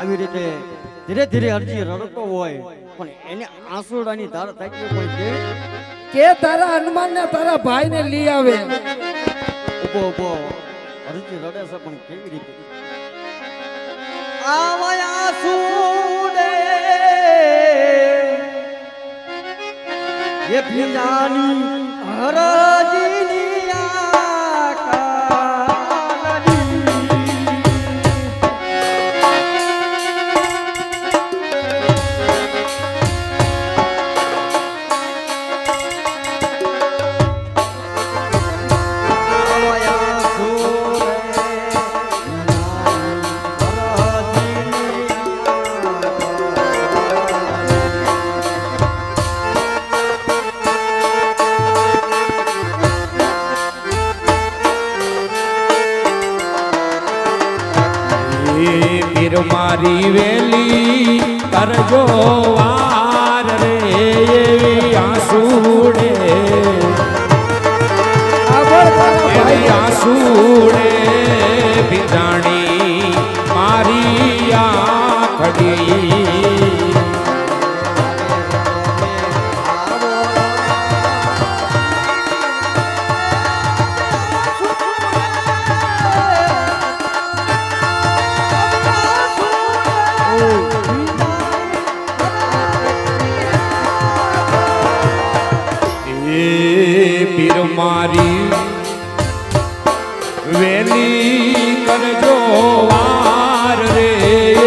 આવી રીતે ધીરે ધીરે અરજી રડતો હોય પણ એને આંસુડાની ધાર થાય હોય છે. કે તારા હનુમાન ને તારા ભાઈ ને લઈ આવે? ઊભો ઊભો. અરજી રડે છે પણ કેવી રીતે? આવયા સુડે એ ભીજાની હરજીની મારી વેલી કરજો વાર રે એવી આસુડે એવી આસુડે ભીજાણી મારી આ એ મારી. વેલી કરજો વાર રે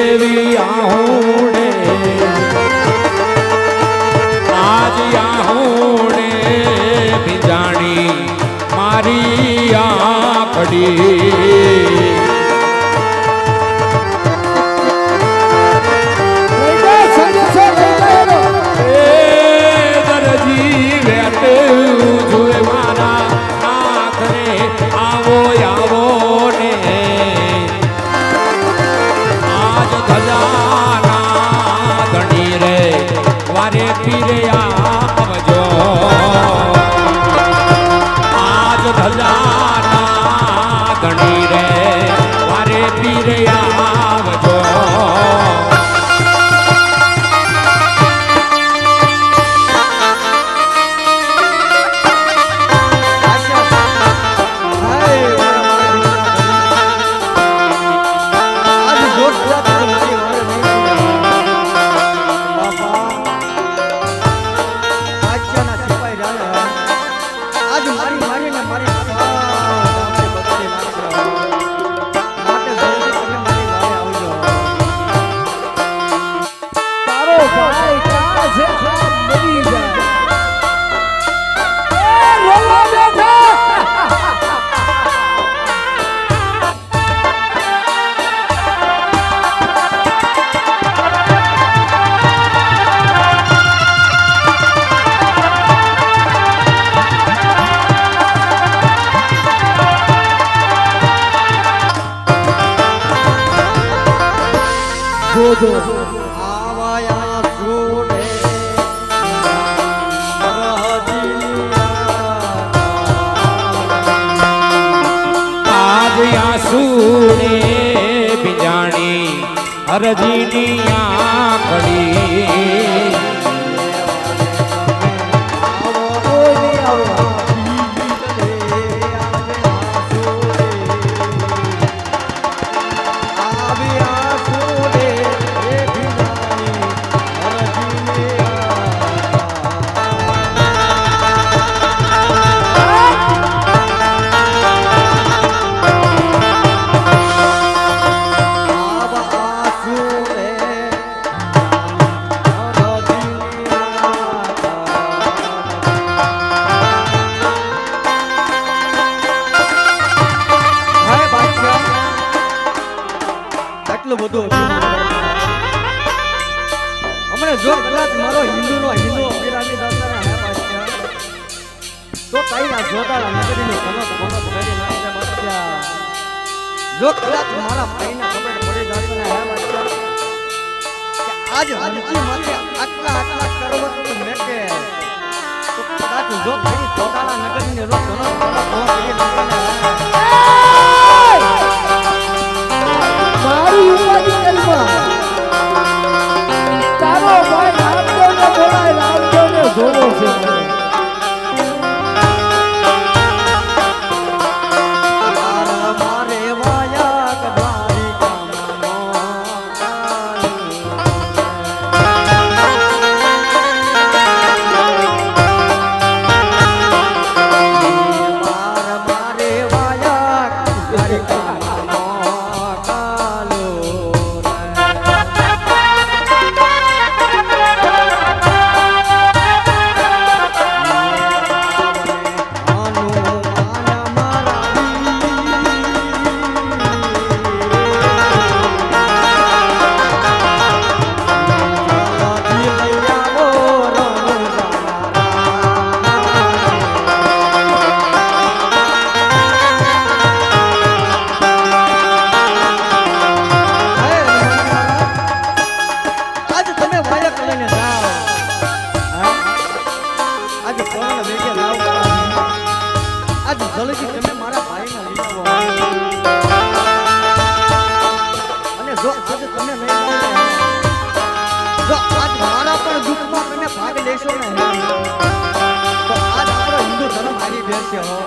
એવી આહુડે આજ આહુડે ભીજાણી મારી આખડી પીરે આવજો. આજ ધજાના ગણી રે વારે પીરે જોજો આજ આંસુને બિજાણી હરજીની આંખડી. જો કદાચ મારો હિન્દુનો હિન્દુ અભિરામી દાસ્તાને હે પાછા તો તાઈના જોતાળા નગરીની કનક ભનક કરી નાખે બાદશાહ જો કદાચ મારા ભાઈને ખબર પડી જાત ને હે કે આજ હરજી માથે આટલા આટલા કરવત મેકે. તો કદાચ જો તારી જોતાળા નગરીને રો કનક ભનક કરી નાખે ધોલેજી તમે મારા ભાઈને લીલાવો અને જો આજ તમે નહીં જો આજ મારા પણ દુઃખમાં તમે ભાગ લેશો ને તો આજ આપણો હિન્દુ ધર્મ હારી બેસે હો.